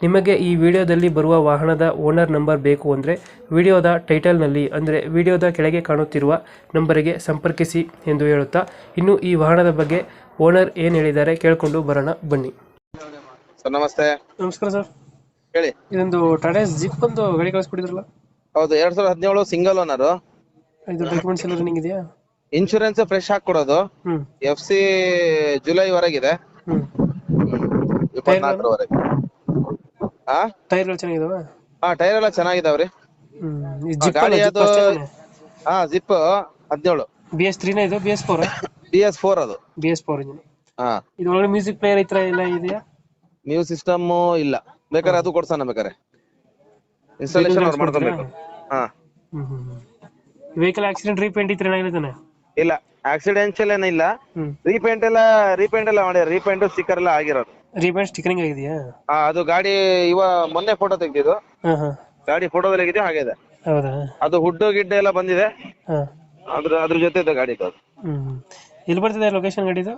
ನಿಮಗೆ ಈ ವಿಡಿಯೋದಲ್ಲಿ ಬರುವ ವಾಹನದ ಓನರ್ ನಂಬರ್ ಬೇಕು ಅಂದರೆ ವಿಡಿಯೋದ ಟೈಟಲ್ನಲ್ಲಿ ಅಂದರೆ ವಿಡಿಯೋದ ಕೆಳಗೆ ಕಾಣುತ್ತಿರುವ ನಂಬರಿಗೆ ಸಂಪರ್ಕಿಸಿ ಎಂದು ಹೇಳುತ್ತಾ ಇನ್ನು ಈ ವಾಹನದ ಬಗ್ಗೆ ಓನರ್ ಏನು ಹೇಳಿದ್ದಾರೆ ಕೇಳಿಕೊಂಡು ಬರೋಣ ಬನ್ನಿ. ಸರ್ ನಮಸ್ತೆ. ನಮಸ್ಕಾರ ಸರ್. ಹೇಳಿ. ಇದೊಂದು ಟಾಟಾ ಜಿಪ್ ಒಂದು ಗಾಡಿ ಕಳಿಸ್ಬಿಟ್ಟಿದ್ರಲ್ಲ ಹೌದು ಎರಡ್ ಸಾವಿರದ ಹದಿನೇಳು ಸಿಂಗಲ್ ಓನರ್ ಇದು ಡಾಕ್ಯುಮೆಂಟ್ಸ್ ಎಲ್ಲ ರನ್ನಿಂಗ್ ಇದೆಯಾ? ಇನ್ಶೂರೆನ್ಸ್ ಫ್ರೆಶ್ ಹಾಕೊಡೋದು ಹ್ಮ್. ಎಫ್ ಸಿ ಜುಲೈ ವರೆಗಿದೆ. ಇಪ್ಪತ್ನಾಲ್ಕರವರೆಗೆ. ಹಾ ಎಲ್ಲ ಚೆನ್ನಾಗಿದಾವ? ಹಾ ಟೈರ್ ಎಲ್ಲ ಚೆನ್ನಾಗಿದಾವ್ರಿ. ಗಾಡಿ ಅದು ಹಾ ಜಿಪ್ ಹದಿನೇಳು. ಬಿ ಎಸ್ ತ್ರೀನ ಇದು? B S four B S four ಅದು. ಬಿ ಎಸ್ ಫೋರ್ ಇಂಜಿನ್ ಹಾ ಇದ್ರೊಳಗೆ ಮ್ಯೂಸಿಕ್ ಪ್ಲೇಯರ್ ಇತ್ರ ತರ ಎಲ್ಲ ಇದೆಯಾ? ನ್ಯೂ ಸಿಸ್ಟಮ್ ಇಲ್ಲ. ಬೇಕಾದ್ರೆ ಅದು ಕೊಡ್ಸಣ ಬೇಕಾರೆ ಇನ್ಸ್ಟಾಲೇಷನ್ ಅವ್ರು ಮಾಡ್ಕೊಬೇಕು ಹಾ. ವೆಹಿಕಲ್ ಆಕ್ಸಿಡೆಂಟ್ ರೀಪೇಂಟ್ ಇತ್ರ ಏನಾಗಿರ್ತಾನೆ ಇಲ್ಲ. ಆಕ್ಸಿಡೆಂಟಲ್ ಏನಿಲ್ಲ ರೀಪೇಂಟ್ ಎಲ್ಲ ರೀಪೇಂಟ್ ಎಲ್ಲ ಮಾಡ್ಯಾರ ರೀಪೇಂಟ್ ಸ್ಟಿಕ್ಕರ್ ಎಲ್ಲ ಆಗಿರೋದು. ರೀಪೇಂಟ್ ಸ್ಟಿಕರಿಂಗ್ ಆಗಿದೆಯಾ? ಆ, ಅದು ಗಾಡಿ ಇವ ಮೊನ್ನೆ ಫೋಟೋ ತೆಗೆದಿದ್ದು. ಹಾ ಹಾ. ಗಾಡಿ ಫೋಟೋದಲ್ಲಿ ಆಗಿದೆ ಹಾಗೆ ಇದೆ. ಹೌದಾ? ಅದು ಹುಡ್ ಗಿಡ್ಡ ಎಲ್ಲ ಬಂದಿದೆ. ಹಾ. ಅದ್ರ ಅದ್ರ ಜೊತೆ ಇದೆ ಗಾಡಿ ಅದು. ಹ್ಮ್ ಎಲ್ಲಿ ಬರ್ತಿದೆ ಲೊಕೇಶನ್ ಗಾಡಿದು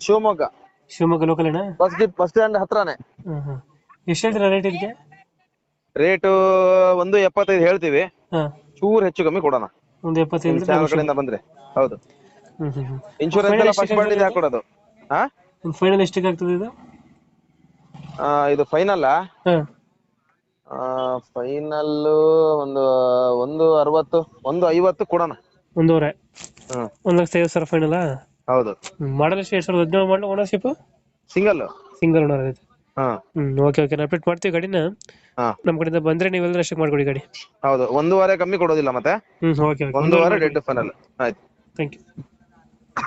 ಶಿವಮೊಗ್ಗ. ಶಿವಮೊಗ್ಗ ಲೋಕಲ್ ಅಣ್ಣ ಬಸ್ ಬಸ್ ಸ್ಟ್ಯಾಂಡ್ ಹತ್ರನೇ. ಹ್ಮ್ ಹ್ಮ್ ಎಷ್ಟು ಹೇಳ್ತೀರಾ ರೇಟ್ ಇದಕ್ಕೆ? ರೇಟು ಒಂದು ಎಪ್ಪತ್ತೈದು ಹೇಳ್ತೀವಿ. ಚೂರು ಚೂರ್ ಹೆಚ್ಚು ಕಮ್ಮಿ ಕೊಡೋಣ. ಒಂದು ಎಪ್ಪತ್ತೈದು ಚಾನಲ್ ಕಡೆಯಿಂದ ಬಂದ್ರೆ. ಹೌದು. ಹ್ಮ್ ಇನ್ಶೂರೆನ್ಸ್ ಎಲ್ಲ ಫಸ್ಟ್ ಪಾರ್ಟಿ ಹಾಕೊಡೋದು. ಹಾ? ಒಂದು ಫೈನಲ್ ಎಷ್ಟಕ್ಕೆ ಆಗ್ತದೆ ಇದು? ಇದು ಫೈನಲ್ ಆ? ಫೈನಲ್ ಒಂದು ಒಂದು ಅರವತ್ತು ಒಂದು ಐವತ್ತು ಕೊಡೋಣ. ಒಂದೂವರೆ. ಒಂದು ಲಕ್ಷ ಐವತ್ತು ಸಾವಿರ ಫೈನಲ್ ಹೌದು. ಮಾಡಲ್ ಎಷ್ಟು ಎರಡ್ ಸಾವಿರದ ಹದಿನೇಳು model ownership single single owner ಹಾ. ಹ್ಮ್ ಓಕೆ ಓಕೆ ಅಪ್ಡೇಟ್ ಮಾಡ್ತೀವಿ ಗಾಡಿನ. ಹಾ. ನಮ್ಮ ಕಡೆಯಿಂದ ಬಂದ್ರೆ ನೀವೆಲ್ಲರೂ ಅಷ್ಟಕ್ಕೆ ಮಾಡ್ಕೊಡಿ ಗಾಡಿ. ಹೌದು. ಒಂದೂವರೆ ಕಮ್ಮಿ ಕೊಡೋದಿಲ್ಲ ಮತ್ತೆ? ಹ್ಮ್ ಓಕೆ ಓಕೆ ಒಂದೂವರೆ ಡೆಡ್ ಫೈನಲ್ ಆಯ್ತು. Thank you